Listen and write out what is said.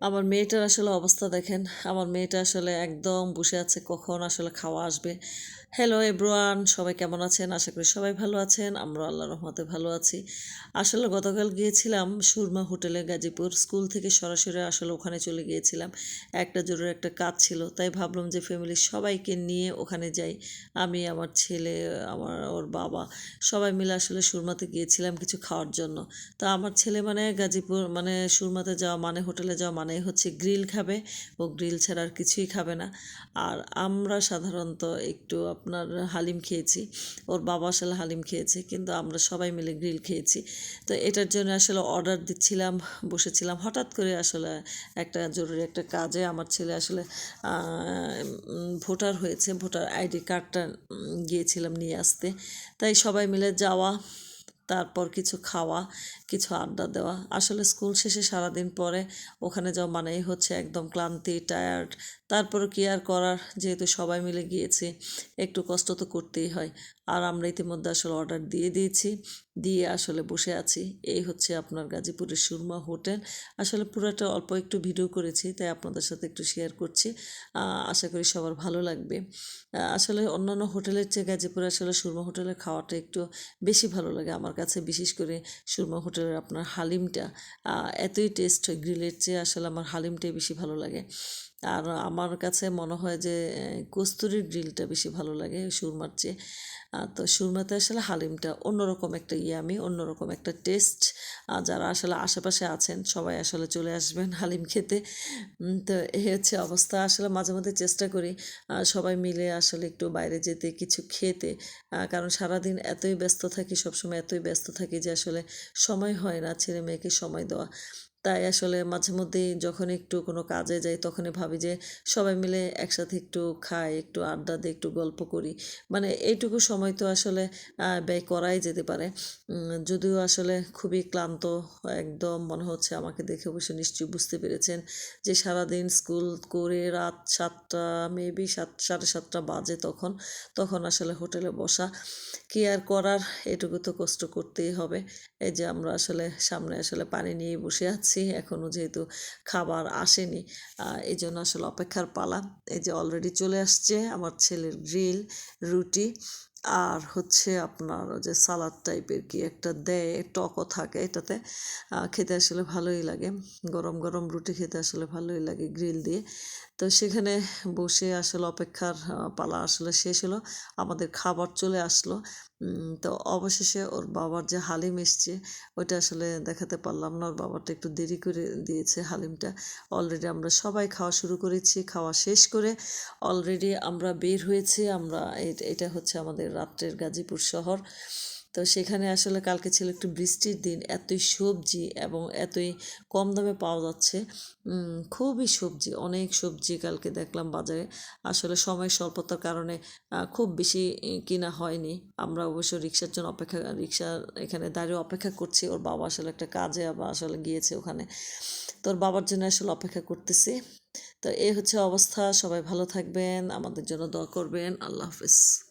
আমার মেয়েটার আসলে অবস্থা দেখেন। আমার মেয়েটা আসলে একদম বসে আছে কখন আসলে খাওয়া আসবে। হ্যালো এব্রোয়ান সবাই কেমন আছেন? আশা করি সবাই ভালো আছেন। আমরা আল্লাহ রহমতে ভালো আছি। আসলে গতকাল গিয়েছিলাম সুরমা হোটেলে গাজীপুর স্কুল থেকে সরাসরি আসলে ওখানে চলে গিয়েছিলাম। একটা জরুরি একটা কাজ ছিল, তাই ভাবলাম যে ফ্যামিলির সবাইকে নিয়ে ওখানে যাই। আমি, আমার ছেলে, আমার, ওর বাবা, সবাই মিলে আসলে সুরমাতে গিয়েছিলাম কিছু খাওয়ার জন্য। তো আমার ছেলে মানে গাজীপুর মানে সুরমাতে যাওয়া মানে হোটেলে যাওয়া মানে হচ্ছে গ্রিল খাবে ও গ্রিল ছাড়া আর কিছুই খাবে না। আর আমরা সাধারণত একটু আপনার হালিম খেয়েছি, ওর বাবা আসলে হালিম খেয়েছে, কিন্তু আমরা সবাই মিলে গ্রিল খেয়েছি। তো এটার জন্য আসলে অর্ডার দিচ্ছিলাম, বসেছিলাম। হঠাৎ করে আসলে একটা জরুরি একটা কাজে আমার ছেলে আসলে ভোটার হয়েছে, ভোটার আইডি কার্ডটা গিয়েছিলাম নিয়ে আসতে। তাই সবাই মিলে যাওয়া তারপর কিছু খাওয়া, কিছু আড্ডা দেওয়া। আসলে স্কুল শেষে সারাদিন পরে ওখানে যাওয়া মানেই হচ্ছে একদম ক্লান্তি টায়ার্ড তারপর কি আর করার? যেহেতু সবাই মিলে গিয়েছি, একটু কষ্ট তো করতেই হয়। আর আমরা ইতিমধ্যে আসলে অর্ডার দিয়ে দিয়েছি, দিয়ে আসলে বসে আছি। এই হচ্ছে আপনার গাজীপুরের সুরমা হোটেল। আসলে পুরোটা অল্প একটু ভিডিও করেছি, তাই আপনাদের সাথে একটু শেয়ার করছি। আশা করি সবার ভালো লাগবে। আসলে অন্যান্য হোটেলের চেয়ে গাজীপুরে আসলে সুরমা হোটেলে খাওয়াটা একটু বেশি ভালো লাগে আমার কাছে বিশেষ করে সুরমা হোটেলের আপনার হালিমটা এতই টেস্ট হয় গ্রিলের চেয়ে আসলে আমার হালিমটাই বেশি ভালো লাগে। আর আমার কাছে মনে হয় যে কস্তুরির গ্রিলটা বেশি ভালো লাগে সুরমার চেয়ে। তো সুরমাতে আসলে হালিমটা অন্যরকম একটা ইয়ামি, অন্যরকম একটা টেস্ট আর যারা আসলে আশেপাশে আছেন, সবাই আসলে চলে আসবেন হালিম খেতে। তো এই হচ্ছে অবস্থা। আসলে মাঝে মধ্যে চেষ্টা করি সবাই মিলে আসলে একটু বাইরে যেতে, কিছু খেতে। কারণ সারাদিন এতই ব্যস্ত থাকি, সবসময় এতই ব্যস্ত থাকি যে আসলে সময় হয় না ছেলে মেয়েকে সময় দেওয়া। তাই আসলে মাঝে মধ্যেই যখন একটু কোনো কাজে যাই তখনই ভাবি যে সবাই মিলে একসাথে একটু খাই, একটু আড্ডা দিই, একটু গল্প করি। মানে এইটুকু সময় তো আসলে ব্যয় করাই যেতে পারে। যদিও আসলে খুবই ক্লান্ত, একদম মনে হচ্ছে আমাকে দেখে অবশ্য নিশ্চয়ই বুঝতে পেরেছেন যে সারাদিন স্কুল করে রাত সাতটা মেবি সাত, সাড়ে সাতটা বাজে তখন তখন আসলে হোটেলে বসা। কি আর করার? এটুকু তো কষ্ট করতেই হবে। এই যে আমরা আসলে সামনে আসলে পানি নিয়ে বসে আছি। যাচ্ছি এখনও যেহেতু খাবার আসেনি এই জন্য আসলে অপেক্ষার পালা। এই যে অলরেডি চলে আসছে আমার ছেলের গ্রিল রুটি। আর হচ্ছে আপনার যে সালাদ টাইপের কি একটা দেয়, টকও থাকে এটাতে। খেতে আসলে ভালোই লাগে। গরম গরম রুটি খেতে আসলে ভালোই লাগে গ্রিল দিয়ে। তো সেখানে বসে আসলে অপেক্ষার পালা আসলে শেষ হলো। আমাদের খাবার চলে আসলো। তো অবশেষে ওর বাবার যে হালিম এসছে, ওইটা আসলে দেখাতে পারলাম না। ওর বাবারটা একটু দেরি করে দিয়েছে হালিমটা। অলরেডি আমরা সবাই খাওয়া শুরু করেছি, খাওয়া শেষ করে অলরেডি আমরা বের হয়েছি। আমরা এটা হচ্ছে আমাদের রাত্রের গাজীপুর শহর। তো সেখানে আসলে কালকে ছিল একটু বৃষ্টির দিন, এতই সবজি এবং এতই কম দামে পাওয়া যাচ্ছে। খুবই সবজি, অনেক সবজি কালকে দেখলাম বাজারে। আসলে সময় স্বল্পতার কারণে খুব বেশি কিনা হয়নি। আমরা অবশ্য রিক্সার জন্য অপেক্ষা, রিক্সা এখানে দাঁড়িয়ে অপেক্ষা করছি। ওর বাবা আসলে একটা কাজে আবার আসলে গিয়েছে ওখানে। তো ওর বাবার জন্য আসলে অপেক্ষা করতেছি। তো এই হচ্ছে অবস্থা। সবাই ভালো থাকবেন, আমাদের জন্য দোয়া করবেন। আল্লাহ হাফিজ।